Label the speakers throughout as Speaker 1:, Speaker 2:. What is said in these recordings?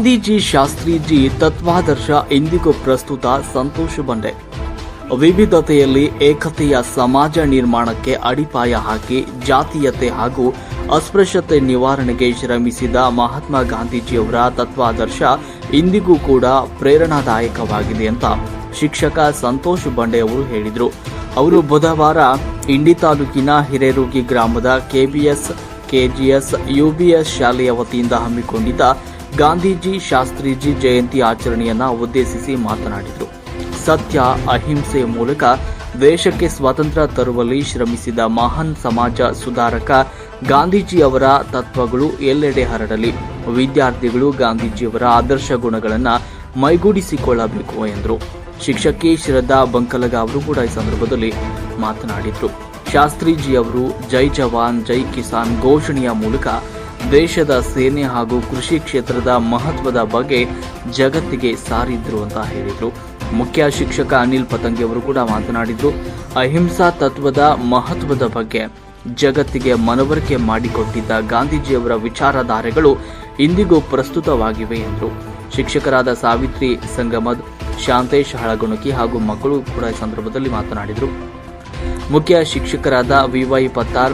Speaker 1: ಗಾಂಧೀಜಿ ಶಾಸ್ತ್ರೀಜಿ ತತ್ವಾದರ್ಶ ಇಂದಿಗೂ ಪ್ರಸ್ತುತ ಸಂತೋಷ ಬಂಡೆ. ವಿವಿಧತೆಯಲ್ಲಿ ಏಕತೆಯ ಸಮಾಜ ನಿರ್ಮಾಣಕ್ಕೆ ಅಡಿಪಾಯ ಹಾಕಿ ಜಾತೀಯತೆ ಹಾಗೂ ಅಸ್ಪೃಶ್ಯತೆ ನಿವಾರಣೆಗೆ ಶ್ರಮಿಸಿದ ಮಹಾತ್ಮ ಗಾಂಧೀಜಿಯವರ ತತ್ವಾದರ್ಶ ಇಂದಿಗೂ ಕೂಡ ಪ್ರೇರಣಾದಾಯಕವಾಗಿದೆ ಅಂತ ಶಿಕ್ಷಕ ಸಂತೋಷ್ ಬಂಡೆ ಅವರು ಹೇಳಿದರು. ಅವರು ಬುಧವಾರ ಇಂಡಿ ತಾಲೂಕಿನ ಹಿರೇರುಗಿ ಗ್ರಾಮದ ಕೆಬಿಎಸ್, ಕೆಜಿಎಸ್, ಯುಬಿಎಸ್ ಶಾಲೆಯ ವತಿಯಿಂದ ಹಮ್ಮಿಕೊಂಡಿದ್ದ ಗಾಂಧೀಜಿ, ಶಾಸ್ತ್ರೀಜಿ ಜಯಂತಿ ಆಚರಣೆಯನ್ನ ಉದ್ದೇಶಿಸಿ ಮಾತನಾಡಿದರು. ಸತ್ಯ, ಅಹಿಂಸೆ ಮೂಲಕ ದೇಶಕ್ಕೆ ಸ್ವಾತಂತ್ರ್ಯ ತರುವಲ್ಲಿ ಶ್ರಮಿಸಿದ ಮಹಾನ್ ಸಮಾಜ ಸುಧಾರಕ ಗಾಂಧೀಜಿಯವರ ತತ್ವಗಳು ಎಲ್ಲೆಡೆ ಹರಡಲಿ. ವಿದ್ಯಾರ್ಥಿಗಳು ಗಾಂಧೀಜಿಯವರ ಆದರ್ಶ ಗುಣಗಳನ್ನು ಮೈಗೂಡಿಸಿಕೊಳ್ಳಬೇಕು ಎಂದರು. ಶಿಕ್ಷಕಿ ಶ್ರದ್ಧಾ ಬಂಕಲಗ ಅವರು ಕೂಡ ಈ ಸಂದರ್ಭದಲ್ಲಿ ಮಾತನಾಡಿದರು. ಶಾಸ್ತ್ರೀಜಿಯವರು ಜೈ ಜವಾನ್, ಜೈ ಕಿಸಾನ್ ಘೋಷಣೆಯ ಮೂಲಕ ದೇಶದ ಸೇನೆ ಹಾಗೂ ಕೃಷಿ ಕ್ಷೇತ್ರದ ಮಹತ್ವದ ಬಗ್ಗೆ ಜಗತ್ತಿಗೆ ಸಾರಿದ್ರು ಅಂತ ಹೇಳಿದರು. ಮುಖ್ಯ ಶಿಕ್ಷಕ ಅನಿಲ್ ಪತಂಗಿ ಅವರು ಕೂಡ ಮಾತನಾಡಿದ್ರು. ಅಹಿಂಸಾ ತತ್ವದ ಮಹತ್ವದ ಬಗ್ಗೆ ಜಗತ್ತಿಗೆ ಮನವರಿಕೆ ಮಾಡಿಕೊಟ್ಟಿದ್ದ ಗಾಂಧೀಜಿಯವರ ವಿಚಾರಧಾರೆಗಳು ಇಂದಿಗೂ ಪ್ರಸ್ತುತವಾಗಿವೆ ಎಂದರು. ಶಿಕ್ಷಕರಾದ ಸಾವಿತ್ರಿ ಸಂಗಮದ್, ಶಾಂತೇಶ್ ಹಳಗುಣಕಿ ಹಾಗೂ ಮಕ್ಕಳು ಕೂಡ ಸಂದರ್ಭದಲ್ಲಿ ಮಾತನಾಡಿದರು. ಮುಖ್ಯ ಶಿಕ್ಷಕರಾದ ವಿವೈ ಪತ್ತಾರ್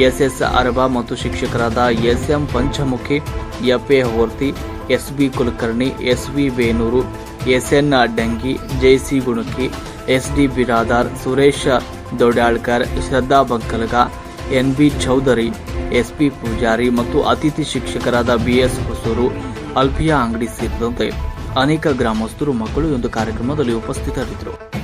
Speaker 1: ಎಸ್ಎಸ್ ಅರಬಾ ಮತ್ತು ಶಿಕ್ಷಕರಾದ SM Panchamukhi, FA Horti, SB Kulkarni, SV Benur, SN Dangi, JC Gunaki, SD Biradar, Suresh Dodyalkar, Shraddha Bagalga N B Chaudhari, SP Pujari ಮತ್ತು ಅತಿಥಿ ಶಿಕ್ಷಕರಾದ ಬಿಎಸ್ ಹೊಸೂರು, ಅಲ್ಫಿಯಾ ಅಂಗಡಿ ಸೇರಿದಂತೆ ಅನೇಕ ಗ್ರಾಮಸ್ಥರು ಮಕ್ಕಳು ಒಂದು ಕಾರ್ಯಕ್ರಮದಲ್ಲಿ ಉಪಸ್ಥಿತರಿದ್ದರು.